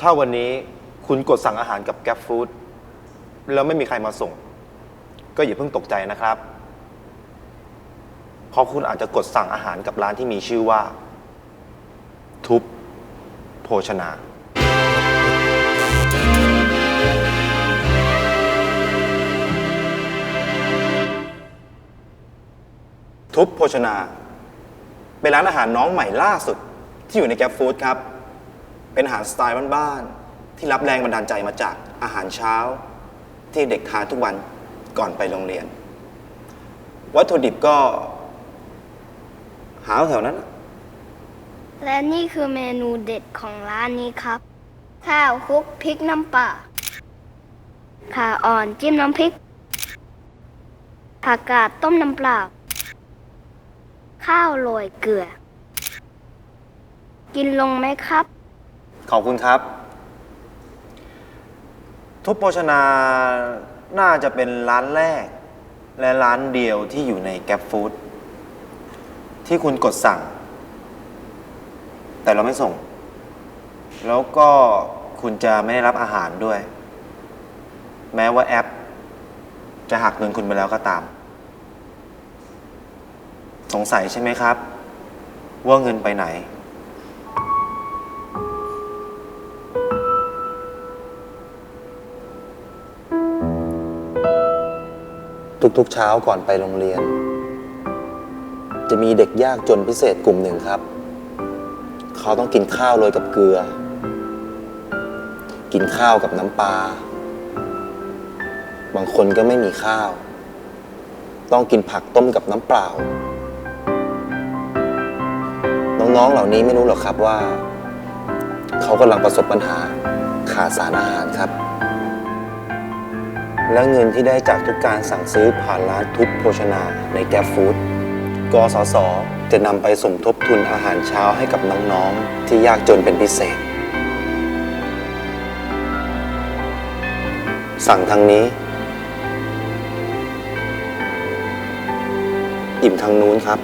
ถ้าวันนี้คุณกดสั่งอาหารกับแก b ฟู้ดแล้วไม่มีใครมาส่ง ก็อย่าเพิ่งตกใจนะครับ เพราะคุณอาจจะกดสั่งอาหารกับร้านที่มีชื่อว่า ทุบโภชนาทุบโภชนา เป็นร้านอาหารน้องใหม่ล่าสุดที่อยู่ในแก b ฟู้ดครับ เป็นอาหารสไตล์บ้านๆที่รับแรงบันดาลใจมาจากอาหารเช้า ที่เด็กทานทุกวันก่อนไปโรงเรียน วัตถุดิบก็ หาแถวนั้น และนี่คือเมนูเด็ดของร้านนี้ครับ ข้าวคลุกพริกน้ำปลาขาอ่อนจิ้มน้ำพริก ผักกาดต้มน้ำเปล่าข้าวโรยเกลือ กินลงไหมครับ ขอบคุณครับ ทุบโภชนาน่าจะเป็นร้านแรก และร้านเดียวที่อยู่ในแก b ฟู้ดที่คุณกดสั่ง แต่เราไม่ส่ง แล้วก็คุณจะไม่ได้รับอาหารด้วย แม้ว่าแอป จะหักเงินคุณไปแล้วก็ตาม สงสัยใช่ไหมครับ ว่าเงินไปไหน ทุกๆเช้าก่อนไปโรงเรียน จะมีเด็กยากจนพิเศษกลุ่มหนึ่งครับ เขาต้องกินข้าวโรยกับเกลือ กินข้าวกับน้ำปลาบางคนก็ไม่มีข้าว ต้องกินผักต้มกับน้ำเปล่า น้องๆเหล่านี้ไม่รู้หรอกครับว่า เขากำลังประสบปัญหาขาดสารอาหารครับ และเงินที่ได้จากทุกการสั่งซื้อผ่านร้านทุกโภชนาในแกฟู้ดกสศจะนำไปสมทบทุนอาหารเช้าให้กับน้องๆ ที่ยากจนเป็นพิเศษ สั่งทางนี้ อิ่มทางนู้นครับ